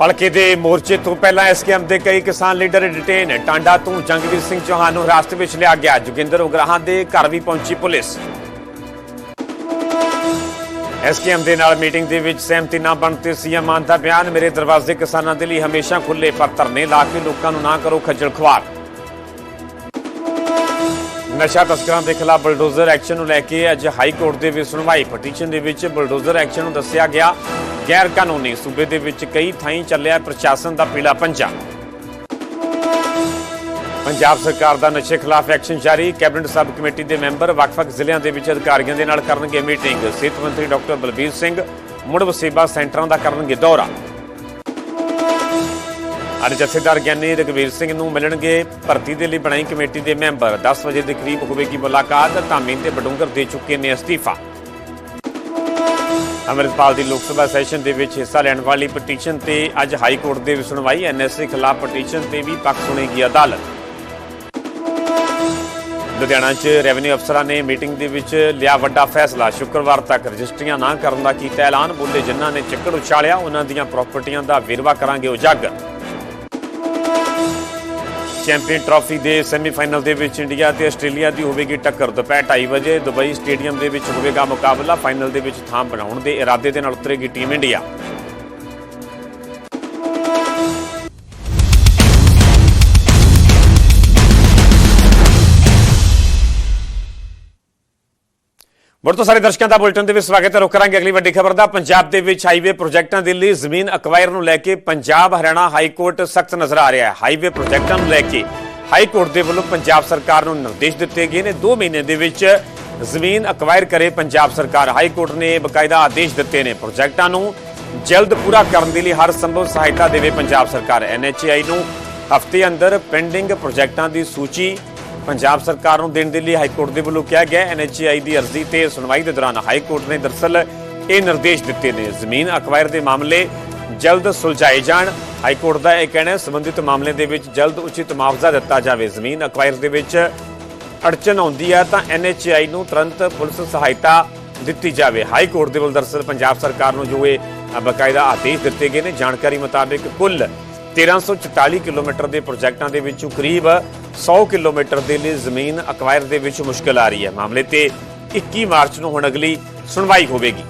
ਹਲਕੇ ਦੇ ਮੋਰਚੇ ਤੋਂ ਪਹਿਲਾਂ ਐਸਕੇਐਮ ਦੇ ਕਈ ਕਿਸਾਨ ਲੀਡਰ ਡਿਟੇਨ ਟਾਂਡਾ ਤੋਂ ਜੰਗਵੀਰ ਸਿੰਘ ਚੌਹਾਨ ਨੂੰ ਹਿਰਾਸਤ ਵਿੱਚ ਲਿਆ ਗਿਆ ਜੋਗਿੰਦਰ ਉਗਰਾਹਾਂ ਦੇ ਘਰ ਵੀ ਪਹੁੰਚੀ ਪੁਲਿਸ। ਐਸਕੇਐਮ ਦੇ ਨਾਲ ਮੀਟਿੰਗ ਦੇ ਵਿੱਚ ਸਹਿਮਤੀ ਨਾ ਬਣ ਤੇ ਸੀਐਮ ਮਾਨ ਦਾ ਬਿਆਨ, ਮੇਰੇ ਦਰਵਾਜ਼ੇ ਕਿਸਾਨਾਂ ਦੇ ਲਈ ਹਮੇਸ਼ਾ ਖੁੱਲੇ ਪਰ ਧਰਨੇ ਲਾ ਕੇ ਲੋਕਾਂ ਨੂੰ ਨਾ ਕਰੋ ਖੱਜਲ ਖੁਆਰ। ਨਸ਼ਾ ਤਸਕਰਾਂ ਦੇ ਖਿਲਾਫ ਬਲਡੋਜ਼ਰ ਐਕਸ਼ਨ ਨੂੰ ਲੈ ਕੇ ਅੱਜ ਹਾਈ ਕੋਰਟ ਦੇ ਵਿੱਚ ਸੁਣਵਾਈ। ਪਟੀਸ਼ਨ ਦੇ ਵਿੱਚ ਬਲਡੋਜ਼ਰ ਐਕਸ਼ਨ ਨੂੰ ਦੱਸਿਆ ਗਿਆ ਗੈਰ ਕਾਨੂੰਨੀ ਸੂਬੇ ਦੇ ਵਿੱਚ ਕਈ ਥਾਈਂ ਚੱਲਿਆ ਪ੍ਰਸ਼ਾਸਨ ਦਾ ਪੀਲਾ ਪੰਜਾ। ਪੰਜਾਬ ਸਰਕਾਰ ਦਾ ਨਸ਼ੇ ਖਿਲਾਫ ਐਕਸ਼ਨ ਜਾਰੀ, ਕੈਬਨਿਟ ਸਬ ਕਮੇਟੀ ਦੇ ਮੈਂਬਰ ਵੱਖ-ਵੱਖ ਜ਼ਿਲ੍ਹਿਆਂ ਦੇ ਵਿੱਚ ਅਧਿਕਾਰੀਆਂ ਦੇ ਨਾਲ ਕਰਨਗੇ ਮੀਟਿੰਗ। ਸਿਹਤ ਮੰਤਰੀ ਡਾਕਟਰ ਬਲਬੀਰ ਸਿੰਘ ਮੁੜ ਵਸੇਬਾ ਸੈਂਟਰਾਂ ਦਾ ਕਰਨਗੇ ਦੌਰਾ। ਅੱਜ ਜਥੇਦਾਰ ਗਿਆਨੀ ਰਗਵੀਰ ਸਿੰਘ ਨੂੰ ਮਿਲਣਗੇ, ਭਰਤੀ ਦੇ ਲਈ ਬਣਾਈ ਕਮੇਟੀ ਦੇ ਮੈਂਬਰ। 10 ਵਜੇ ਦੇ ਕਰੀਬ ਹੋਵੇਗੀ ਮੁਲਾਕਾਤ ਧਾਮੀ ਤੇ ਬਡੂੰਗਰ ਦੇ ਚੁੱਕੇ ਨੇ ਅਸਤੀਫਾ। ਅੰਮ੍ਰਿਤਪਾਲ ਦੀ ਲੋਕ ਸਭਾ ਸੈਸ਼ਨ ਦੇ ਵਿੱਚ ਹਿੱਸਾ ਲੈਣ ਵਾਲੀ ਪਟੀਸ਼ਨ ਤੇ ਅੱਜ ਹਾਈ ਕੋਰਟ ਦੇ ਵਿੱਚ ਸੁਣਵਾਈ ਐਨਐਸਏ ਖਿਲਾਫ ਪਟੀਸ਼ਨ ਤੇ ਵੀ ਪੱਖ ਸੁਣੇਗੀ ਅਦਾਲਤ। ਲੁਧਿਆਣਾ 'ਚ ਰੈਵਨਿਊ ਅਫਸਰਾਂ ਨੇ ਮੀਟਿੰਗ ਦੇ ਵਿੱਚ ਲਿਆ ਵੱਡਾ ਫੈਸਲਾ। ਸ਼ੁੱਕਰਵਾਰ ਤੱਕ ਰਜਿਸਟਰੀਆਂ ਨਾ ਕਰਨ ਦਾ ਕੀਤਾ ਐਲਾਨ ਬੋਲੇ ਜਿਨ੍ਹਾਂ ਨੇ ਚੱਕਰ ਉਛਾਲਿਆ, ਉਹਨਾਂ ਦੀਆਂ ਪ੍ਰਾਪਰਟੀਆਂ ਦਾ ਵੇਰਵਾ ਕਰਾਂਗੇ ਉਜਾਗਰ। ਚੈਂਪੀਅਨ ਟਰਾਫੀ ਦੇ ਸੈਮੀਫਾਈਨਲ ਦੇ ਵਿੱਚ ਇੰਡੀਆ ਤੇ ਆਸਟ੍ਰੇਲੀਆ ਦੀ ਹੋਵੇਗੀ ਟੱਕਰ। ਦੁਪਹਿਰ 2:30 ਵਜੇ ਦੁਬਈ ਸਟੇਡੀਅਮ ਦੇ ਵਿੱਚ ਹੋਵੇਗਾ ਮੁਕਾਬਲਾ। ਫਾਈਨਲ ਦੇ ਵਿੱਚ ਥਾਂ ਬਣਾਉਣ ਦੇ ਇਰਾਦੇ ਦੇ ਨਾਲ ਉਤਰੇਗੀ ਟੀਮ ਇੰਡੀਆ। ਮੁੜ ਤੋਂ ਸਾਰੇ ਦਰਸ਼ਕਾਂ ਦਾ ਬੁਲਟਨ ਦੇ ਵਿੱਚ ਸਵਾਗਤ ਹੈ। ਰੁਕ ਕਰਾਂਗੇ ਅਗਲੀ ਵੱਡੀ ਖਬਰ ਦਾ। ਪੰਜਾਬ ਦੇ ਵਿੱਚ ਹਾਈਵੇ ਪ੍ਰੋਜੈਕਟਾਂ ਦੇ ਲਈ ਜ਼ਮੀਨ ਅਕਵਾਇਰ ਨੂੰ ਲੈ ਕੇ ਪੰਜਾਬ ਹਰਿਆਣਾ ਹਾਈ ਕੋਰਟ ਸਖਤ ਨਜ਼ਰ ਆ ਰਿਹਾ ਹੈ। ਹਾਈਵੇ ਪ੍ਰੋਜੈਕਟਾਂ ਨੂੰ ਲੈ ਕੇ ਹਾਈ ਕੋਰਟ ਦੇ ਵੱਲੋਂ ਪੰਜਾਬ ਸਰਕਾਰ ਨੂੰ ਨਿਰਦੇਸ਼ ਦਿੱਤੇ ਗਏ ਨੇ। 2 ਮਹੀਨੇ ਦੇ ਵਿੱਚ ਜ਼ਮੀਨ ਅਕਵਾਇਰ ਕਰੇ ਪੰਜਾਬ ਸਰਕਾਰ। ਹਾਈ ਕੋਰਟ ਨੇ ਬਕਾਇਦਾ ਆਦੇਸ਼ ਦਿੱਤੇ ਨੇ। ਪ੍ਰੋਜੈਕਟਾਂ ਨੂੰ ਜਲਦ ਪੂਰਾ ਕਰਨ ਦੇ ਲਈ ਹਰ ਸੰਭਵ ਸਹਾਇਤਾ ਦੇਵੇ ਪੰਜਾਬ ਸਰਕਾਰ। ਐਨਐਚਆਈ ਨੂੰ ਹਫ਼ਤੇ ਅੰਦਰ ਪੈਂਡਿੰਗ ਪ੍ਰੋਜੈਕਟਾਂ ਦੀ ਸੂਚੀ ਪੰਜਾਬ ਸਰਕਾਰ ਨੂੰ ਦੇਣ ਦੇ ਲਈ ਹਾਈ ਕੋਰਟ ਦੇ ਵੱਲੋਂ ਕਿਹਾ ਗਿਆ ਐਨਐਚਆਈ ਦੀ ਅਰਜ਼ੀ ਤੇ ਸੁਣਵਾਈ ਦੇ ਦੌਰਾਨ ਹਾਈ ਕੋਰਟ ਨੇ ਦਰਸਲ ਇਹ ਨਿਰਦੇਸ਼ ਦਿੱਤੇ ਨੇ। ਜ਼ਮੀਨ ਅਕਵਾਇਰ ਦੇ ਮਾਮਲੇ ਜਲਦ ਸੁਲਝਾਏ ਜਾਣ। ਹਾਈ ਕੋਰਟ ਦਾ ਇਹ ਕਹਿਣਾ ਹੈ ਸੰਬੰਧਿਤ ਮਾਮਲੇ ਦੇ ਵਿੱਚ ਜਲਦ ਉਚਿਤ ਮੁਆਵਜ਼ਾ ਦਿੱਤਾ ਜਾਵੇ। ਜ਼ਮੀਨ ਅਕਵਾਇਰ ਦੇ ਵਿੱਚ ਅੜਚਨ ਆਉਂਦੀ ਹੈ ਤਾਂ ਐਨਐਚਆਈ ਨੂੰ ਤੁਰੰਤ ਪੁਲਿਸ ਸਹਾਇਤਾ ਦਿੱਤੀ ਜਾਵੇ। ਹਾਈ ਕੋਰਟ ਦੇ ਵੱਲੋਂ ਦਰਸਲ ਪੰਜਾਬ ਸਰਕਾਰ ਨੂੰ ਜੋ ਇਹ ਅ, ਬਕਾਇਦਾ ਆਦੇਸ਼ ਦਿੱਤੇ ਗਏ ਨੇ ਜਾਣਕਾਰੀ ਮੁਤਾਬਿਕ ਕੁੱਲ 1344 ਕਿਲੋਮੀਟਰ ਦੇ ਪ੍ਰੋਜੈਕਟਾਂ ਦੇ ਵਿੱਚੋਂ ਕਰੀਬ 100 ਕਿਲੋਮੀਟਰ ਦੇ ਲਈ ਜ਼ਮੀਨ ਅਕਵਾਇਰ ਦੇ ਵਿੱਚ ਮੁਸ਼ਕਲ ਆ ਰਹੀ ਹੈ। ਮਾਮਲੇ ਤੇ 21 ਮਾਰਚ ਨੂੰ ਹੁਣ ਅਗਲੀ ਸੁਣਵਾਈ ਹੋਵੇਗੀ।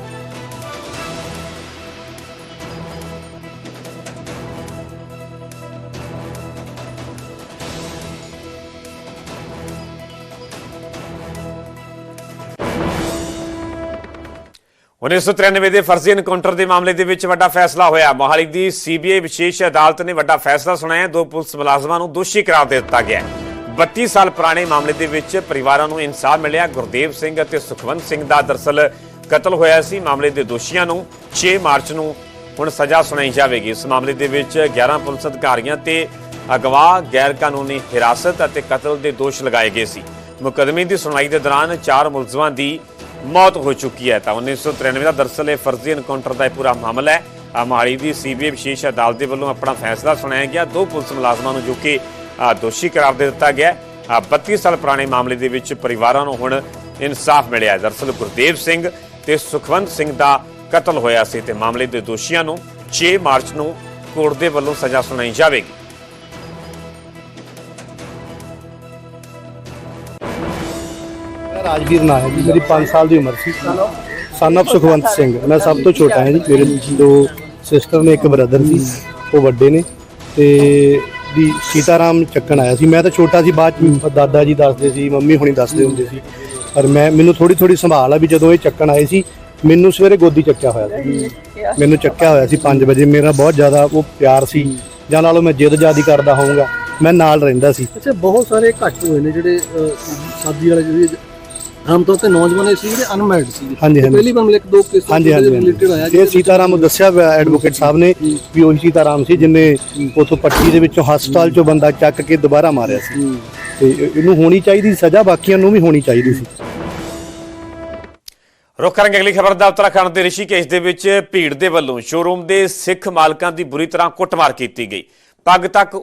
1993 ਦੇ ਫਰਜ਼ੀ ਐਨਕਾਊਂਟਰ ਦੇ ਮਾਮਲੇ ਦੇ ਵਿੱਚ ਵੱਡਾ ਫੈਸਲਾ ਹੋਇਆ। ਮੋਹਾਲੀ ਦੀ ਸੀਬੀਆਈ ਵਿਸ਼ੇਸ਼ ਅਦਾਲਤ ਨੇ ਵੱਡਾ ਫੈਸਲਾ ਸੁਣਾਇਆ। ਦੋ ਪੁਲਿਸ ਮੁਲਾਜ਼ਮਾਂ ਨੂੰ ਦੋਸ਼ੀ ਕਰਾਰ ਦੇ ਦਿੱਤਾ ਗਿਆ। ਹੈ 32 ਸਾਲ ਪੁਰਾਣੇ ਮਾਮਲੇ ਦੇ ਵਿੱਚ ਪਰਿਵਾਰਾਂ ਨੂੰ ਇਨਸਾਫ ਮਿਲਿਆ। ਗੁਰਦੇਵ ਸਿੰਘ ਅਤੇ ਸੁਖਵੰਤ ਸਿੰਘ ਦਾ ਦਰਸਲ ਕਤਲ ਹੋਇਆ ਸੀ। ਮਾਮਲੇ ਦੇ ਦੋਸ਼ੀਆਂ ਨੂੰ 6 ਮਾਰਚ ਨੂੰ ਹੁਣ ਸਜ਼ਾ ਸੁਣਾਈ ਜਾਵੇਗੀ। ਇਸ ਮਾਮਲੇ ਦੇ ਵਿੱਚ 11 ਪੁਲਿਸ ਅਧਿਕਾਰੀਆਂ ਤੇ ਅਗਵਾ ਗੈਰ ਕਾਨੂੰਨੀ ਹਿਰਾਸਤ ਅਤੇ ਕਤਲ ਦੇ ਦੋਸ਼ ਲਗਾਏ ਗਏ ਸੀ। ਮੁਕਦਮੇ ਦੀ ਸੁਣਵਾਈ ਦੇ ਦੌਰਾਨ ਚਾਰ ਮੁਲਜ਼ਮਾਂ ਦੀ ਮੌਤ ਹੋ ਚੁੱਕੀ ਹੈ ਤਾਂ 1993 ਦਾ ਦਰਸਲ ਇਹ ਫਰਜ਼ੀ ਐਨਕਾਊਂਟਰ ਦਾ ਇਹ ਪੂਰਾ ਮਾਮਲਾ ਹੈ ਆਹ ਮੋਹਾਲੀ ਦੀ ਸੀਬੀਆਈ ਵਿਸ਼ੇਸ਼ ਅਦਾਲਤ ਦੇ ਵੱਲੋਂ ਆਪਣਾ ਫੈਸਲਾ ਸੁਣਾਇਆ ਗਿਆ ਦੋ ਪੁਲਿਸ ਮੁਲਾਜ਼ਮਾਂ ਨੂੰ ਜੋ ਕਿ ਦੋਸ਼ੀ ਕਰਾਰ ਦੇ ਦਿੱਤਾ ਗਿਆ ਹੈ। 32 ਸਾਲ ਪੁਰਾਣੇ ਮਾਮਲੇ ਦੇ ਵਿੱਚ ਪਰਿਵਾਰਾਂ ਨੂੰ ਹੁਣ ਇਨਸਾਫ ਮਿਲਿਆ ਹੈ। ਦਰਸਲ ਗੁਰਦੇਵ ਸਿੰਘ ਤੇ ਸੁਖਵੰਤ ਸਿੰਘ ਦਾ ਕਤਲ ਹੋਇਆ ਸੀ ਤੇ ਮਾਮਲੇ ਦੇ ਦੋਸ਼ੀਆਂ ਨੂੰ 6 ਮਾਰਚ ਨੂੰ ਕੋਰਟ ਦੇ ਵੱਲੋਂ ਸਜ਼ਾ ਸੁਣਾਈ ਜਾਵੇਗੀ ਰਾਜਵੀਰ ਨਾਂ ਹੈ ਜੀ ਮੇਰੀ 5 ਸਾਲ ਦੀ ਉਮਰ ਸੀ। ਸਨ ਸੁਖਵੰਤ ਸਿੰਘ। ਮੈਂ ਸਭ ਤੋਂ ਛੋਟਾ ਹਾਂ ਜੀ ਮੇਰੇ ਦੋ ਸਿਸਟਰ ਨੇ ਇੱਕ ਬ੍ਰਦਰ ਸੀ ਉਹ ਵੱਡੇ ਨੇ। ਤੇ ਵੀ ਸੀਤਾਰਾਮ ਚੱਕਣ ਆਇਆ ਸੀ। ਮੈਂ ਤਾਂ ਛੋਟਾ ਸੀ ਬਾਅਦ ਚ ਦਾਦਾ ਜੀ ਦੱਸਦੇ ਸੀ ਮੰਮੀ ਹੁਣੀ ਦੱਸਦੇ ਹੁੰਦੇ ਸੀ। ਪਰ ਮੈਂ ਮੈਨੂੰ ਥੋੜੀ ਥੋੜੀ ਸੰਭਾਲ ਆ ਵੀ ਜਦੋਂ ਇਹ ਚੱਕਣ ਆਏ ਸੀ ਮੈਨੂੰ ਸਵੇਰੇ ਗੋਦੀ ਚੱਕਿਆ ਹੋਇਆ ਸੀ। ਮੈਨੂੰ ਚੱਕਿਆ ਹੋਇਆ ਸੀ 5 ਵਜੇ। ਮੇਰਾ ਬਹੁਤ ਜ਼ਿਆਦਾ ਉਹ ਪਿਆਰ ਸੀ। ਜਾਂ ਨਾਲੋਂ ਮੈਂ ਜਿੱਦ ਜਿਆਦੀ ਕਰਦਾ ਹੋਊਗਾ। ਮੈਂ ਨਾਲ ਰਹਿੰਦਾ ਸੀ। ਅੱਛਾ ਬਹੁਤ ਸਾਰੇ ਘੱਟ ਹੋਏ ਨੇ ਜਿਹੜੇ ਸ਼ਾਦੀ ਵਾਲੇ ਜਿਹੜੇ ਆਮ ਤੌਰ ਤੇ ਨੌਜਵਾਨ ਸੀ ਜਿਹੜੇ ਅਨਮੈਰਿਡ ਸੀ ਹਾਂਜੀ, ਹਾਂਜੀ। ਪਹਿਲੀ ਵਾਰ ਇੱਕ ਦੋ ਕੇਸ ਹਾਂਜੀ ਹਾਂਜੀ ਰਿਲੇਟਡ ਆਇਆ ਇਹ ਸੀਤਾਰਾਮ ਨੂੰ ਦੱਸਿਆ ਐਡਵੋਕੇਟ ਸਾਹਿਬ ਨੇ ਵੀ ਉਹੀ ਸੀਤਾਰਾਮ ਸੀ ਜਿਨੇ ਉਥੋਂ ਪੱਟੀ ਦੇ ਵਿੱਚੋਂ ਹਸਪਤਾਲ ਚੋਂ ਬੰਦਾ ਚੱਕ ਕੇ ਦੁਬਾਰਾ ਮਾਰਿਆ ਸੀ। ਤੇ ਇਹਨੂੰ ਹੋਣੀ ਚਾਹੀਦੀ ਸੀ ਸਜ਼ਾ ਬਾਕੀਆਂ ਨੂੰ ਵੀ ਹੋਣੀ ਚਾਹੀਦੀ ਸੀ। ਰੁਕ ਕਰਾਂਗੇ ਅਗਲੀ ਖਬਰ ਦਾ। ਉੱਤਰਾਖੰਡ ਦੇ ਰਿਸ਼ੀਕੇਸ਼ ਦੇ ਵਿੱਚ ਭੀੜ ਦੇ ਵੱਲੋਂ ਸ਼ੋਰੂਮ ਦੇ ਸਿੱਖ ਮਾਲਕਾਂ ਦੀ ਬੁਰੀ ਤਰ੍ਹਾਂ ਕੁੱਟਮਾਰ ਕੀਤੀ ਗਈ। ਪੱਗ ਤੱਕ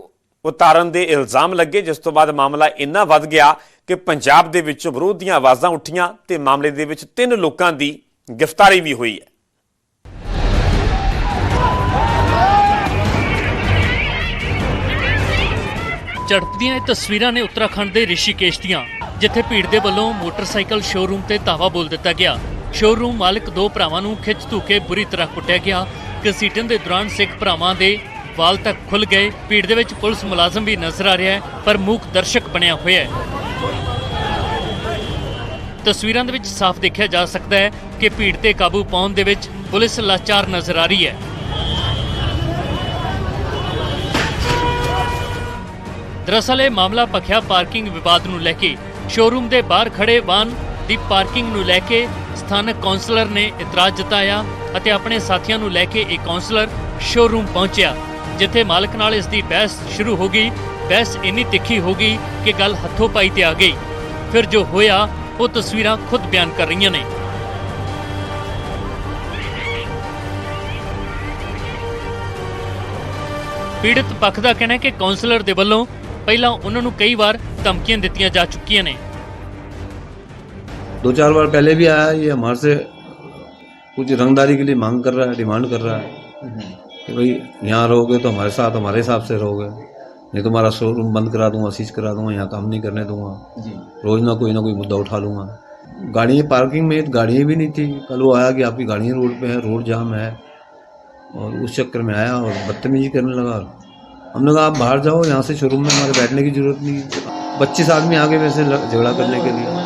ਉਤਾਰਨ ਦੇ ਇਲਜ਼ਾਮ ਲੱਗੇ, ਜਿਸ ਤੋਂ ਬਾਅਦ ਮਾਮਲਾ ਇੰਨਾ ਵੱਧ ਗਿਆ ਕਿ ਪੰਜਾਬ ਦੇ ਵਿੱਚ ਵਿਰੋਧ ਦੀਆਂ ਆਵਾਜ਼ਾਂ ਉੱਠੀਆਂ ਤੇ ਮਾਮਲੇ ਦੇ ਵਿੱਚ ਤਿੰਨ ਲੋਕਾਂ ਦੀ ਗ੍ਰਿਫਤਾਰੀ ਵੀ ਹੋਈ ਹੈ। ਝੜਪਦੀਆਂ ਇਹ ਤਸਵੀਰਾਂ ਨੇ ਉੱਤਰਾਖੰਡ ਦੇ ਰਿਸ਼ੀਕੇਸ਼ ਦੀਆਂ, ਜਿੱਥੇ ਭੀੜ ਦੇ ਵੱਲੋਂ ਮੋਟਰਸਾਈਕਲ ਸ਼ੋਰੂਮ ਤੇ ਧਾਵਾ ਬੋਲ ਦਿੱਤਾ ਗਿਆ। ਸ਼ੋਰੂਮ ਮਾਲਕ ਦੋ ਭਰਾਵਾਂ ਨੂੰ ਖਿੱਚ ਧੂਕੇ ਬੁਰੀ ਤਰ੍ਹਾਂ ਕੁੱਟਿਆ ਗਿਆ। ਕਸੀਟਨ ਦੇ ਦੌਰਾਨ ਸਿੱਖ ਭਰਾਵਾਂ ਦੇ ਵਾਲ ਤੱਕ ਖੁੱਲ ਗਏ, ਭੀੜ ਦੇ ਵਿੱਚ ਪੁਲਿਸ ਮੁਲਾਜ਼ਮ ਵੀ ਨਜ਼ਰ ਆ ਰਿਹਾ ਹੈ, ਪਰ ਮੂਕ ਦਰਸ਼ਕ ਬਣਿਆ ਹੋਇਆ ਹੈ। ਤਸਵੀਰਾਂ ਦੇ ਵਿੱਚ ਸਾਫ਼ ਦੇਖਿਆ ਜਾ ਸਕਦਾ ਹੈ ਕਿ ਭੀੜ ਤੇ ਕਾਬੂ ਪਾਉਣ ਦੇ ਵਿੱਚ ਪੁਲਿਸ ਲਾਚਾਰ ਨਜ਼ਰ ਆ ਰਹੀ ਹੈ। ਦਰਅਸਲ ਇਹ ਮਾਮਲਾ ਪਖਿਆ ਪਾਰਕਿੰਗ ਵਿਵਾਦ ਨੂੰ ਲੈ ਕੇ, ਸ਼ੋਰੂਮ ਦੇ ਬਾਹਰ ਖੜੇ ਵਾਹਨ ਦੀ ਪਾਰਕਿੰਗ ਨੂੰ ਲੈ ਕੇ ਸਥਾਨਕ ਕੌਂਸਲਰ ਨੇ ਇਤਰਾਜ਼ ਜਤਾਇਆ ਅਤੇ ਆਪਣੇ ਸਾਥੀਆਂ ਨੂੰ ਲੈ ਕੇ ਇਹ ਕੌਂਸਲਰ ਸ਼ੋਰੂਮ ਪਹੁੰਚਿਆ। ਜਿੱਥੇ ਮਾਲਕ ਨਾਲ ਇਸ ਦੀ ਬਹਿਸ ਸ਼ੁਰੂ ਹੋ ਗਈ ਬਹਿਸ ਇੰਨੀ ਤਿੱਖੀ ਹੋ ਗਈ ਕਿ ਗੱਲ ਹੱਥੋਂ ਪਾਈ ਤੇ ਆ ਗਈ ਫਿਰ ਜੋ ਹੋਇਆ ਉਹ ਤਸਵੀਰਾਂ ਖੁਦ ਬਿਆਨ ਕਰ ਰਹੀਆਂ ਨੇ ਪੀੜਤ ਪੱਖ ਦਾ ਕਹਿਣਾ ਹੈ ਕਿ ਕਾਉਂਸਲਰ ਦੇ ਵੱਲੋਂ ਪਹਿਲਾਂ ਉਹਨਾਂ ਨੂੰ ਕਈ ਵਾਰ ਧਮਕੀਆਂ ਦਿੱਤੀਆਂ ਜਾ ਚੁੱਕੀਆਂ ਨੇ दो चार बार पहले भी आया ये हमारे से कुछ रंगदारी के लिए मांग कर रहा है डिमांड कर रहा है कि भाई यहाँ रहोगे तो हमारे साथ हमारे हिसाब से रहोगे नहीं तो हमारा शोरूम बंद करा दूंगा सीज करा दूंगा यहाँ काम नहीं करने दूंगा रोज ना कोई ना कोई मुद्दा उठा लूंगा गाड़ियाँ पार्किंग में गाड़ियाँ भी नहीं थी कल वो आया कि आपकी गाड़ियाँ रोड पे है रोड जाम है और उस चक्कर में आया और बदतमीजी करने लगा हमने कहा आप बाहर जाओ यहाँ से शोरूम में हमारे बैठने की जरूरत नहीं पच्चीस आदमी आगे वैसे झगड़ा करने के लिए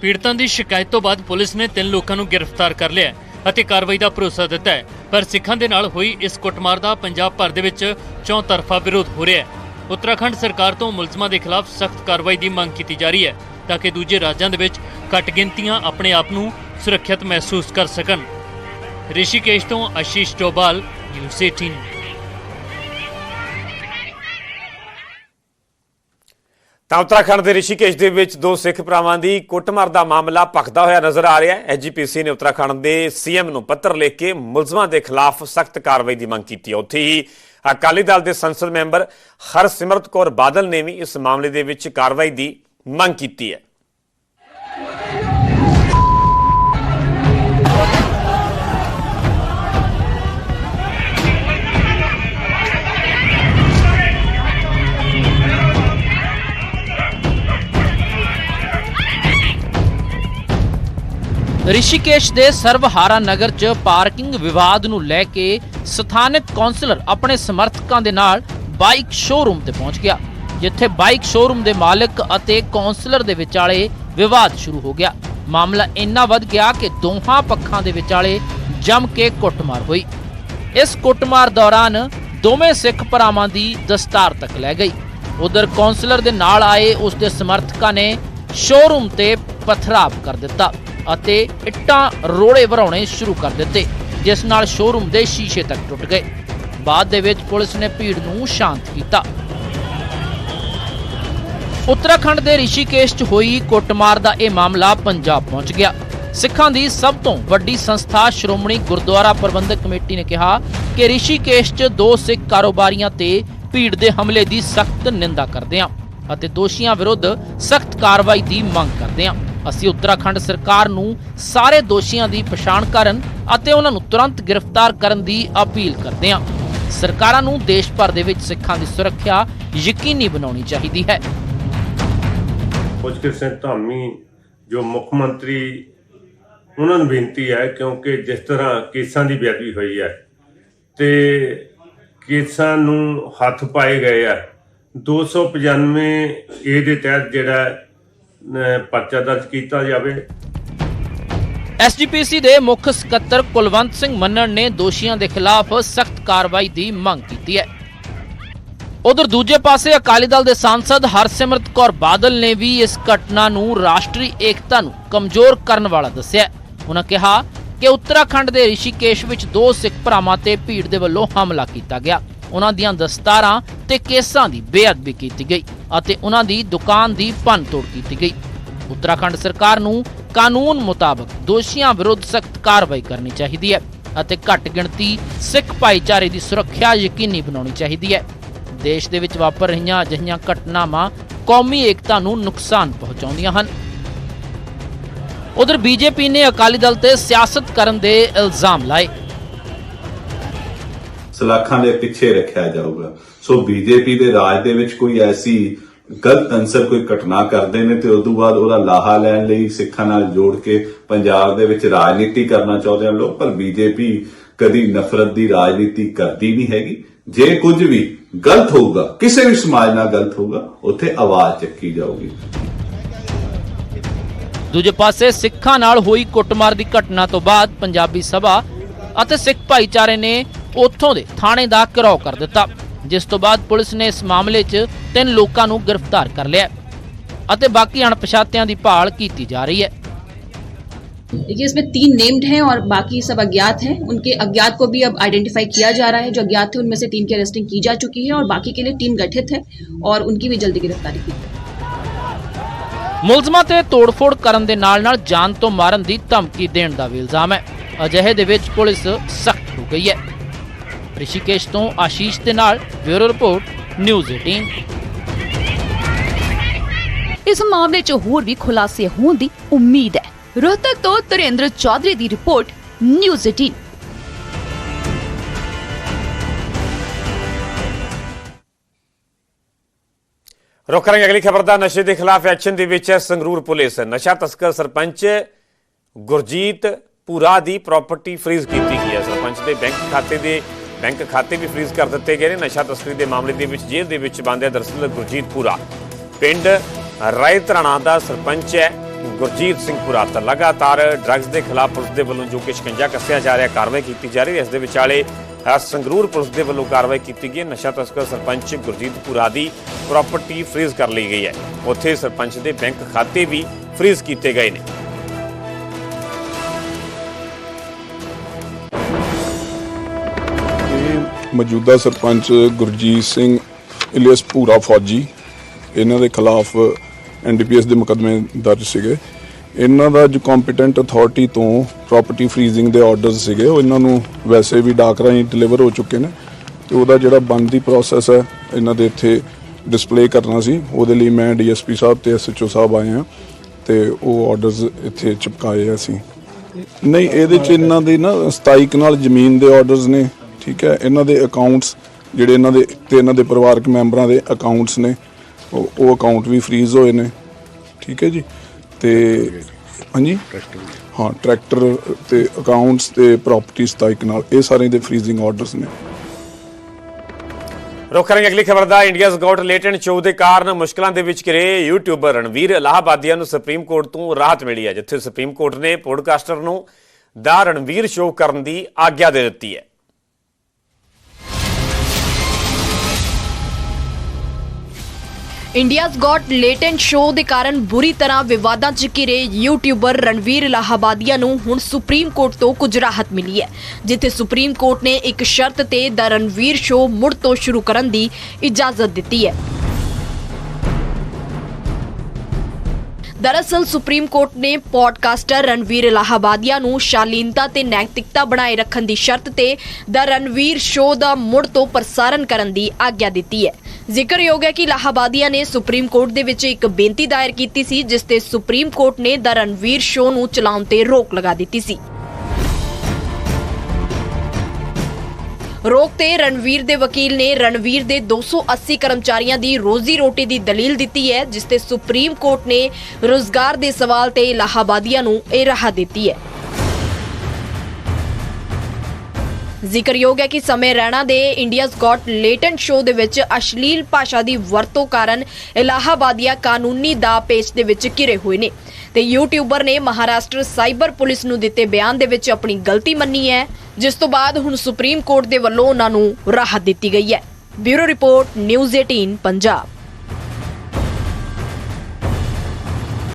ਪੀੜਤਾਂ ਦੀ ਸ਼ਿਕਾਇਤ ਤੋਂ ਬਾਅਦ ਪੁਲਿਸ ਨੇ ਤਿੰਨ ਲੋਕਾਂ ਨੂੰ ਗ੍ਰਿਫਤਾਰ ਕਰ ਲਿਆ ਹੈ ਅਤੇ ਕਾਰਵਾਈ ਦਾ ਭਰੋਸਾ ਦਿੱਤਾ ਹੈ। ਪਰ ਸਿੱਖਾਂ ਦੇ ਨਾਲ ਹੋਈ ਇਸ ਕੁੱਟਮਾਰ ਦਾ ਪੰਜਾਬ ਭਰ ਦੇ ਵਿੱਚ ਚੌਂਤਰਫਾ ਵਿਰੋਧ ਹੋ ਰਿਹਾ ਹੈ। ਉੱਤਰਾਖੰਡ ਸਰਕਾਰ ਤੋਂ ਮੁਲਜ਼ਮਾਂ ਦੇ ਖਿਲਾਫ ਸਖਤ ਕਾਰਵਾਈ ਦੀ ਮੰਗ ਕੀਤੀ ਜਾ ਰਹੀ ਹੈ ਤਾਂ ਕਿ ਦੂਜੇ ਰਾਜਾਂ ਦੇ ਵਿੱਚ ਘੱਟ ਗਿਣਤੀਆਂ ਆਪਣੇ ਆਪ ਨੂੰ ਸੁਰੱਖਿਅਤ ਮਹਿਸੂਸ ਕਰ ਸਕਣ। ਰਿਸ਼ੀਕੇਸ਼ ਤੋਂ ਆਸ਼ੀਸ਼ ਡੋਬਾਲ, ਨਿਊਜ਼ 18 ਤਾਂ ਉੱਤਰਾਖੰਡ ਦੇ ਰਿਸ਼ੀਕੇਸ਼ ਦੇ ਵਿੱਚ ਦੋ ਸਿੱਖ ਭਰਾਵਾਂ ਦੀ ਕੁੱਟਮਾਰ ਦਾ ਮਾਮਲਾ ਭਖਦਾ ਹੋਇਆ ਨਜ਼ਰ ਆ ਰਿਹਾ ਹੈ। ਐਜੀਪੀਸੀ ਨੇ ਉੱਤਰਾਖੰਡ ਦੇ ਸੀਐਮ ਨੂੰ ਪੱਤਰ ਲਿਖ ਕੇ ਮੁਲਜ਼ਮਾਂ ਦੇ ਖਿਲਾਫ ਸਖਤ ਕਾਰਵਾਈ ਦੀ ਮੰਗ ਕੀਤੀ ਹੈ। ਉੱਥੇ ਹੀ ਅਕਾਲੀ ਦਲ ਦੇ ਸੰਸਦ ਮੈਂਬਰ ਹਰਸਿਮਰਤ ਕੌਰ ਬਾਦਲ ਨੇ ਵੀ ਇਸ ਮਾਮਲੇ ਦੇ ਵਿੱਚ ਕਾਰਵਾਈ ਦੀ ਮੰਗ ਕੀਤੀ ਹੈ। ਰਿਸ਼ੀਕੇਸ਼ ਦੇ ਸਰਵਹਾਰਾ ਨਗਰ 'ਚ ਪਾਰਕਿੰਗ ਵਿਵਾਦ ਨੂੰ ਲੈ ਕੇ ਸਥਾਨਕ ਕੌਂਸਲਰ ਆਪਣੇ ਸਮਰਥਕਾਂ ਦੇ ਨਾਲ ਬਾਈਕ ਸ਼ੋਰੂਮ ਤੇ ਪਹੁੰਚ ਗਿਆ, ਜਿੱਥੇ ਬਾਈਕ ਸ਼ੋਰੂਮ ਦੇ ਮਾਲਕ ਅਤੇ ਕੌਂਸਲਰ ਦੇ ਵਿਚਾਲੇ ਵਿਵਾਦ ਸ਼ੁਰੂ ਹੋ ਗਿਆ। ਮਾਮਲਾ ਇੰਨਾ ਵੱਧ ਗਿਆ ਕਿ ਦੋਹਾਂ ਪੱਖਾਂ ਦੇ ਵਿਚਾਲੇ ਜੰਮ ਕੇ ਕੁੱਟਮਾਰ ਹੋਈ। ਇਸ ਕੁੱਟਮਾਰ ਦੌਰਾਨ ਦੋਵੇਂ ਸਿੱਖ ਭਰਾਵਾਂ ਦੀ ਦਸਤਾਰ ਤੱਕ ਲੈ ਗਈ। ਉਧਰ ਕੌਂਸਲਰ ਦੇ ਨਾਲ ਆਏ ਉਸ ਦੇ ਸਮਰਥਕਾਂ ਨੇ ਸ਼ੋਰੂਮ ਤੇ ਪਥਰਾਵ ਕਰ ਦਿੱਤਾ। ਅਤੇ ਇੱਟਾਂ ਰੋੜੇ ਭਰਾਉਣੇ ਸ਼ੁਰੂ ਕਰ ਦਿੱਤੇ, ਜਿਸ ਨਾਲ ਸ਼ੋਰੂਮ ਦੇ ਸ਼ੀਸ਼ੇ ਤੱਕ ਟੁੱਟ ਗਏ। ਬਾਅਦ ਦੇ ਵਿੱਚ ਪੁਲਿਸ ਨੇ ਭੀੜ ਨੂੰ ਸ਼ਾਂਤ ਕੀਤਾ। ਉੱਤਰਾਖੰਡ ਦੇ ਰਿਸ਼ੀਕੇਸ਼ 'ਚ ਹੋਈ ਕੁੱਟਮਾਰ ਦਾ ਇਹ ਮਾਮਲਾ ਪੰਜਾਬ ਪਹੁੰਚ ਗਿਆ। ਸਿੱਖਾਂ ਦੀ ਸਭ ਤੋਂ ਵੱਡੀ ਸੰਸਥਾ ਸ਼੍ਰੋਮਣੀ ਗੁਰਦੁਆਰਾ ਪ੍ਰਬੰਧਕ ਕਮੇਟੀ ਨੇ ਕਿਹਾ ਕਿ ਰਿਸ਼ੀਕੇਸ਼ 'ਚ ਦੋ ਸਿੱਖ ਕਾਰੋਬਾਰੀਆਂ ਤੇ ਭੀੜ ਦੇ ਹਮਲੇ ਦੀ ਸਖਤ ਨਿੰਦਾ ਕਰਦੇ ਹਾਂ ਅਤੇ ਦੋਸ਼ੀਆਂ ਵਿਰੁੱਧ ਸਖਤ ਕਾਰਵਾਈ ਦੀ ਮੰਗ ਕਰਦੇ ਹਾਂ ਅਸੀਂ ਉੱਤਰਾਖੰਡ ਸਰਕਾਰ ਨੂੰ ਸਾਰੇ ਦੋਸ਼ੀਆਂ ਦੀ ਪਛਾਣ ਕਰਨ ਅਤੇ ਉਹਨਾਂ ਨੂੰ ਤੁਰੰਤ ਗ੍ਰਿਫਤਾਰ ਕਰਨ ਦੀ ਅਪੀਲ ਕਰਦੇ ਹਾਂ। ਸਰਕਾਰਾਂ ਨੂੰ ਦੇਸ਼ ਭਰ ਦੇ ਵਿੱਚ ਸਿੱਖਾਂ ਦੀ ਸੁਰੱਖਿਆ ਯਕੀਨੀ ਬਣਾਉਣੀ ਚਾਹੀਦੀ ਹੈ। ਪੁੱਛ ਸਿੰਘ ਧਾਮੀ, ਜੋ ਮੁੱਖ ਮੰਤਰੀ, ਉਹਨਾਂ ਨੂੰ ਬੇਨਤੀ ਹੈ ਕਿਉਂਕਿ ਜਿਸ ਤਰ੍ਹਾਂ ਕੇਸਾਂ ਦੀ ਬੇਅਦਬੀ ਹੋਈ ਹੈ ਤੇ ਕੇਸਾਂ ਨੂੰ ਹੱਥ ਪਾਏ ਗਏ ਆ। 295 ਏ ਦੇ ਤਹਿਤ ਜਿਹੜਾ ਪਰਚਾ ਦਰਜ ਕੀਤਾ ਜਾਵੇ। ਐਸਜੀਪੀਸੀ ਦੇ ਮੁੱਖ ਸਕੱਤਰ ਕੁਲਵੰਤ ਸਿੰਘ ਮੰਨਣ ਨੇ ਦੋਸ਼ੀਆਂ ਦੇ ਖਿਲਾਫ ਸਖਤ ਕਾਰਵਾਈ ਦੀ ਮੰਗ ਕੀਤੀ ਹੈ। ਉਧਰ ਦੂਜੇ ਪਾਸੇ ਅਕਾਲੀ ਦਲ ਦੇ ਸਾਂਸਦ ਹਰਸਿਮਰਤ ਕੌਰ ਬਾਦਲ ਨੇ ਵੀ ਇਸ ਘਟਨਾ ਨੂੰ ਰਾਸ਼ਟਰੀ ਏਕਤਾ ਨੂੰ ਕਮਜ਼ੋਰ ਕਰਨ ਵਾਲਾ ਦੱਸਿਆ ਉਹਨਾਂ ਕਿਹਾ ਕਿ ਉੱਤਰਾਖੰਡ ਦੇ ਰਿਸ਼ੀਕੇਸ਼ ਵਿੱਚ ਦੋ ਸਿੱਖ ਭਰਾਵਾਂ ਤੇ ਭੀੜ ਦੇ ਵੱਲੋਂ ਹਮਲਾ ਕੀਤਾ ਗਿਆ। ਉਹਨਾਂ ਦੀਆਂ ਦਸਤਾਰਾਂ ਤੇ ਕੇਸਾਂ ਦੀ ਬੇਅਦਬੀ ਕੀਤੀ ਗਈ। ਅਤੇ ਉਹਨਾਂ ਦੀ ਦੁਕਾਨ ਦੀ ਭੰਨਤੋੜ ਕੀਤੀ ਗਈ। ਉੱਤਰਾਖੰਡ ਸਰਕਾਰ ਨੂੰ ਕਾਨੂੰਨ ਮੁਤਾਬਕ ਦੋਸ਼ੀਆਂ ਵਿਰੁੱਧ ਸਖਤ ਕਾਰਵਾਈ ਕਰਨੀ ਚਾਹੀਦੀ ਹੈ ਅਤੇ ਘੱਟ ਗਿਣਤੀ ਸਿੱਖ ਭਾਈਚਾਰੇ ਦੀ ਸੁਰੱਖਿਆ ਯਕੀਨੀ ਬਣਾਉਣੀ ਚਾਹੀਦੀ ਹੈ। ਦੇਸ਼ ਦੇ ਵਿੱਚ ਵਾਪਰ ਰਹੀਆਂ ਅਜਿਹੀਆਂ ਘਟਨਾਵਾਂ ਕੌਮੀ ਏਕਤਾ ਨੂੰ ਨੁਕਸਾਨ ਪਹੁੰਚਾਉਂਦੀਆਂ ਹਨ। ਉਧਰ ਬੀਜੇਪੀ ਨੇ ਅਕਾਲੀ ਦਲ ਤੇ ਸਿਆਸਤ ਕਰਨ ਦੇ ਇਲਜ਼ਾਮ ਲਾਏ। ਸਲਾਖਾਂ ਦੇ ਪਿੱਛੇ ਰੱਖਿਆ ਜਾਊਗਾ। ਸੋ ਬੀਜੇਪੀ ਦੇ ਰਾਜ ਦੇ ਵਿੱਚ ਕੋਈ ਐਸੀ ਗਲਤ ਅੰਸਰ ਕੋਈ ਘਟਨਾ ਕਰਦੇ ਨੇ ਤੇ ਉਸ ਤੋਂ ਬਾਅਦ ਉਹਦਾ ਲਾਹਾ ਲੈਣ ਲਈ ਸਿੱਖਾਂ ਨਾਲ ਜੋੜ ਕੇ ਪੰਜਾਬ ਦੇ ਵਿੱਚ ਰਾਜਨੀਤੀ ਕਰਨਾ ਚਾਹੁੰਦੇ ਹਨ ਲੋਕ, ਪਰ ਬੀਜੇਪੀ ਕਦੀ ਨਫ਼ਰਤ ਦੀ ਰਾਜਨੀਤੀ ਕਰਦੀ ਨਹੀਂ ਹੈਗੀ। ਜੇ ਕੁਝ ਵੀ ਗਲਤ ਹੋਊਗਾ, ਕਿਸੇ ਵੀ ਸਮਾਜ ਨਾਲ ਗਲਤ ਹੋਊਗਾ, ਉੱਥੇ ਆਵਾਜ਼ ਚੱਕੀ ਜਾਊਗੀ। ਦੂਜੇ ਪਾਸੇ ਸਿੱਖਾਂ ਨਾਲ ਹੋਈ ਕੁੱਟਮਾਰ ਦੀ ਘਟਨਾ ਤੋਂ ਬਾਅਦ ਪੰਜਾਬੀ ਸਭਾ ਅਤੇ ਸਿੱਖ ਭਾਈਚਾਰੇ ਨੇ ਉੱਥੋਂ ਦੇ ਥਾਣੇ ਦਾ ਘਿਰਾਓ ਕਰ ਦਿੱਤਾ ਜਿਸ ਤੋਂ ਬਾਅਦ ਪੁਲਿਸ ਨੇ ਇਸ ਮਾਮਲੇ 'ਚ ਤਿੰਨ ਲੋਕਾਂ ਨੂੰ ਗ੍ਰਿਫਤਾਰ ਕਰ ਲਿਆ ਅਤੇ ਬਾਕੀ ਅਣਪਛਾਤਿਆਂ ਦੀ ਭਾਲ ਕੀਤੀ ਜਾ ਰਹੀ ਹੈ देखिए इसमें तीन नेम्ड हैं और बाकी सब अज्ञात हैं उनके अज्ञात को भी अब आइडेंटिफाई किया जा रहा है जो अज्ञात थे उनमें से तीन की अरेस्टिंग की जा चुकी है और बाकी के लिए टीम गठित है और उनकी भी जल्दी गिरफ्तारी की जाए ਮੁਲਜ਼ਮਾਂ ਤੇ ਤੋੜਫੋੜ ਕਰਨ ਦੇ ਨਾਲ-ਨਾਲ ਜਾਨ ਤੋਂ ਮਾਰਨ ਦੀ ਧਮਕੀ ਦੇਣ ਦਾ ਵੀ ਇਲਜ਼ਾਮ ਹੈ ਅਜਿਹੇ ਦੇ ਵਿੱਚ ਪੁਲਿਸ ਸਖਤ ਹੋ ਗਈ ਹੈ ਰਿਸ਼ੀਕੇਸ਼ ਤੋਂ ਆਸ਼ੀਸ਼ ਦੇ ਨਾਲ ਬਿਊਰੋ ਰਿਪੋਰਟ ਨਿਊਜ਼ 18 ਇਸ ਮਾਮਲੇ 'ਚ ਹੋਰ ਵੀ ਖੁਲਾਸੇ ਹੋਣ ਦੀ ਉਮੀਦ ਹੈ। ਰੋਹਤਕ ਤੋਂ ਤਰਿੰਦਰ ਚੌਧਰੀ ਦੀ ਰਿਪੋਰਟ ਨਿਊਜ਼ 18 ਰੁਕ ਕਰਾਂਗੇ ਅਗਲੀ ਖਬਰ ਦਾ ਨਸ਼ੇ ਦੇ ਖਿਲਾਫ ਐਕਸ਼ਨ ਦੇ ਵਿੱਚ ਹੈ ਸੰਗਰੂਰ ਪੁਲਿਸ। ਨਸ਼ਾ ਤਸਕਰ ਸਰਪੰਚ ਗੁਰਜੀਤ ਪੂਰਾ ਦੀ ਪ੍ਰਾਪਰਟੀ ਫ੍ਰੀਜ਼ ਕੀਤੀ ਗਈ ਹੈ। ਸਰਪੰਚ ਦੇ ਬੈਂਕ ਖਾਤੇ ਦੇ ਬੈਂਕ ਖਾਤੇ ਵੀ ਫ੍ਰੀਜ਼ ਕਰ ਦਿੱਤੇ ਗਏ ਨੇ। ਨਸ਼ਾ ਤਸਕਰੀ ਦੇ ਮਾਮਲੇ ਦੇ ਵਿੱਚ ਜੇਲ੍ਹ ਦੇ ਵਿੱਚ ਬੰਦ ਹੈ। ਦਰਅਸਲ ਗੁਰਜੀਤ ਪੂਰਾ ਪਿੰਡ ਰਾਏ ਧਰਾਣਾ ਦਾ ਸਰਪੰਚ ਹੈ। ਗੁਰਜੀਤ ਸਿੰਘ ਪੁਰਾ ਤਾਂ ਲਗਾਤਾਰ ਡਰੱਗਸ ਦੇ ਖਿਲਾਫ ਪੁਲਿਸ ਦੇ ਵੱਲੋਂ ਜੋ ਕਿ ਸ਼ਿਕੰਜਾ ਕੱਸਿਆ ਜਾ ਰਿਹਾ, ਕਾਰਵਾਈ ਕੀਤੀ ਜਾ ਰਹੀ ਹੈ। ਇਸ ਦੇ ਵਿਚਾਲੇ ਸੰਗਰੂਰ ਪੁਲਿਸ ਦੇ ਵੱਲੋਂ ਕਾਰਵਾਈ ਕੀਤੀ ਗਈ ਹੈ। ਨਸ਼ਾ ਤਸਕਰ ਸਰਪੰਚ ਗੁਰਜੀਤ ਪੁਰਾ ਦੀ ਪ੍ਰਾਪਰਟੀ ਫ੍ਰੀਜ਼ ਕਰ ਲਈ ਗਈ ਹੈ। ਉੱਥੇ ਸਰਪੰਚ ਦੇ ਬੈਂਕ ਖਾਤੇ ਵੀ ਫ੍ਰੀਜ਼ ਕੀਤੇ ਗਏ ਨੇ। ਮੌਜੂਦਾ ਸਰਪੰਚ ਗੁਰਜੀਤ ਸਿੰਘ, ਇਲੀਅਸ ਪੂਰਾ ਫੌਜੀ, ਇਹਨਾਂ ਦੇ ਖਿਲਾਫ ਐਨਡੀਪੀਐਸ ਦੇ ਮੁਕੱਦਮੇ ਦਰਜ ਸੀਗੇ। ਇਹਨਾਂ ਦਾ ਜੋ ਕੰਪੀਟੈਂਟ ਅਥਾਰਟੀ ਤੋਂ ਪ੍ਰਾਪਰਟੀ ਫ੍ਰੀਜ਼ਿੰਗ ਦੇ ਆਰਡਰਸ ਸੀਗੇ। ਉਹ ਇਹਨਾਂ ਨੂੰ ਵੈਸੇ ਵੀ ਡਾਕ ਰਾਹੀਂ ਡਿਲੀਵਰ ਹੋ ਚੁੱਕੇ ਨੇ। ਤੇ ਉਹਦਾ ਜਿਹੜਾ ਬਣਦੀ ਪ੍ਰੋਸੈਸ ਹੈ, ਇਹਨਾਂ ਦੇ ਇੱਥੇ ਡਿਸਪਲੇ ਕਰਨਾ ਸੀ। ਉਹਦੇ ਲਈ ਮੈਂ ਡੀਐਸਪੀ ਸਾਹਿਬ ਤੇ ਐਸਐਚਓ ਸਾਹਿਬ ਆਏ ਆ ਤੇ ਉਹ ਆਰਡਰਸ ਇੱਥੇ ਚਿਪਕਾਏ ਆ ਅਸੀਂ। ਨਹੀਂ, ਇਹਦੇ ਚ ਇਹਨਾਂ ਦੇ ਨਾ 27 ਕਨਾਲ ਜ਼ਮੀਨ ਦੇ ਆਰਡਰਸ ਨੇ। ਠੀਕ ਹੈ? ਇਹਨਾਂ ਦੇ ਅਕਾਊਂਟਸ ਜਿਹੜੇ ਇਹਨਾਂ ਦੇ ਤੇ ਇਹਨਾਂ ਦੇ ਪਰਿਵਾਰਕ ਮੈਂਬਰਾਂ ਦੇ ਅਕਾਊਂਟਸ ਨੇ, ਉਹ ਉਹ ਅਕਾਊਂਟ ਵੀ ਫ੍ਰੀਜ਼ ਹੋਏ ਨੇ। ਠੀਕ ਹੈ ਜੀ? ਤੇ ਹਾਂਜੀ? ਹਾਂ ਟਰੈਕਟਰ ਤੇ ਅਕਾਊਂਟਸ ਤੇ ਪ੍ਰਾਪਰਟੀ 27 ਕਨਾਲ ਇਹ ਸਾਰੇ ਦੇ ਫ੍ਰੀਜ਼ਿੰਗ ਆਰਡਰਸ ਨੇ। ਰੁਕ ਕਰਾਂਗੇ ਅਗਲੀ ਖਬਰ ਦਾ, ਇੰਡੀਆਜ਼ ਗੋਟ ਲੇਟੈਂਟ ਸ਼ੋਅ ਦੇ ਕਾਰਨ ਮੁਸ਼ਕਲਾਂ ਦੇ ਵਿੱਚ ਘਿਰੇ ਯੂਟਿਊਬਰ ਰਣਵੀਰ ਇਲਾਹਾਬਾਦੀਆਂ ਨੂੰ ਸੁਪਰੀਮ ਕੋਰਟ ਤੋਂ ਰਾਹਤ ਮਿਲੀ ਹੈ, ਜਿੱਥੇ ਸੁਪਰੀਮ ਕੋਰਟ ਨੇ ਪੋਡਕਾਸਟਰ ਨੂੰ ਦਾ ਰਣਵੀਰ ਸ਼ੋਅ ਕਰਨ ਦੀ ਆਗਿਆ ਦੇ ਦਿੱਤੀ ਹੈ। ਇੰਡੀਆਜ਼ ਗॉट ਲੇਟੈਂਟ ਸ਼ੋਅ ਦੇ ਕਾਰਨ ਬੁਰੀ ਤਰ੍ਹਾਂ ਵਿਵਾਦਾਂ 'ਚ ਘਿਰੇ ਯੂਟਿਊਬਰ ਰਣਵੀਰ ਇਲਾਹਾਬਾਦੀਆ ਨੂੰ ਹੁਣ ਸੁਪਰੀਮ ਕੋਰਟ ਤੋਂ ਕੁਝ ਰਾਹਤ ਮਿਲੀ ਹੈ, ਜਿੱਥੇ ਸੁਪਰੀਮ ਕੋਰਟ ਨੇ ਇੱਕ ਸ਼ਰਤ ਤੇ ਦ ਰਣਵੀਰ ਸ਼ੋਅ ਮੁੜ ਤੋਂ ਸ਼ੁਰੂ ਕਰਨ ਦੀ ਇਜਾਜ਼ਤ ਦਿੱਤੀ ਹੈ। ਦਰਅਸਲ ਸੁਪਰੀਮ ਕੋਰਟ ਨੇ ਪੋਡਕਾਸਟਰ ਰਣਵੀਰ ਇਲਾਹਾਬਾਦੀਆ ਨੂੰ ਸ਼ਾਲੀਨਤਾ ਤੇ ਨੈਤਿਕਤਾ ਬਣਾਏ ਰੱਖਣ ਦੀ ਸ਼ਰਤ ਤੇ ਦ ਰਣਵੀਰ ਸ਼ੋਅ ਦਾ ਮੁੜ ਤੋਂ ਪ੍ਰਸਾਰਣ ਕਰਨ ਦੀ ਆਗਿਆ ਦਿੱਤੀ ਹੈ। ਜ਼ਿਕਰਯੋਗ ਹੈ ਕਿ ਇਲਾਹਾਬਾਦੀਆ ਨੇ ਸੁਪਰੀਮ ਕੋਰਟ ਦੇ ਵਿੱਚ ਇੱਕ ਬੇਨਤੀ ਦਾਇਰ ਕੀਤੀ ਸੀ, ਜਿਸ ਤੇ ਸੁਪਰੀਮ ਕੋਰਟ ਨੇ ਦ ਰਣਵੀਰ ਸ਼ੋਅ ਨੂੰ ਚਲਾਉਣ ਤੇ ਰੋਕ ਲਗਾ ਦਿੱਤੀ ਸੀ। ਰੋਕ ਤੇ ਰਣਵੀਰ ਦੇ ਵਕੀਲ ਨੇ ਰਣਵੀਰ ਦੇ 280 ਕਰਮਚਾਰੀਆਂ ਦੀ ਰੋਜ਼ੀ ਰੋਟੀ ਦੀ ਦਲੀਲ ਦਿੱਤੀ ਹੈ, ਜਿਸ ਤੇ ਸੁਪਰੀਮ ਕੋਰਟ ਨੇ ਰੋਜ਼ਗਾਰ ਦੇ ਸਵਾਲ ਤੇ ਇਲਾਹਾਬਾਦੀਆਂ ਨੂੰ ਇਹ ਰਾਹਤ ਦਿੱਤੀ ਹੈ। ਜ਼ਿਕਰਯੋਗ ਹੈ ਕਿ ਸਮੇਂ ਰਹਿਣਾ ਦੇ ਇੰਡੀਆਜ਼ ਗॉट ਲੇਟੈਂਟ ਸ਼ੋਅ ਦੇ ਵਿੱਚ ਅਸ਼ਲੀਲ ਭਾਸ਼ਾ ਦੀ ਵਰਤੋਂ ਕਾਰਨ ਇਲਾਹਾਬਾਦੀਆਂ ਕਾਨੂੰਨੀ ਦਾ ਪੇਚ ਦੇ ਵਿੱਚ ਘਿਰੇ ਹੋਏ ਨੇ। ਤੇ ਯੂਟਿਊਬਰ ਨੇ ਮਹਾਰਾਸ਼ਟਰ ਸਾਈਬਰ ਪੁਲਿਸ ਨੂੰ ਦਿੱਤੇ ਬਿਆਨ ਦੇ ਵਿੱਚ ਆਪਣੀ ਗਲਤੀ ਮੰਨੀ ਹੈ, ਜਿਸ ਤੋਂ ਬਾਅਦ ਹੁਣ ਸੁਪਰੀਮ ਕੋਰਟ ਦੇ ਵੱਲੋਂ ਉਹਨਾਂ ਨੂੰ ਰਾਹਤ ਦਿੱਤੀ ਗਈ ਹੈ। Bureau report, news 18 Punjab.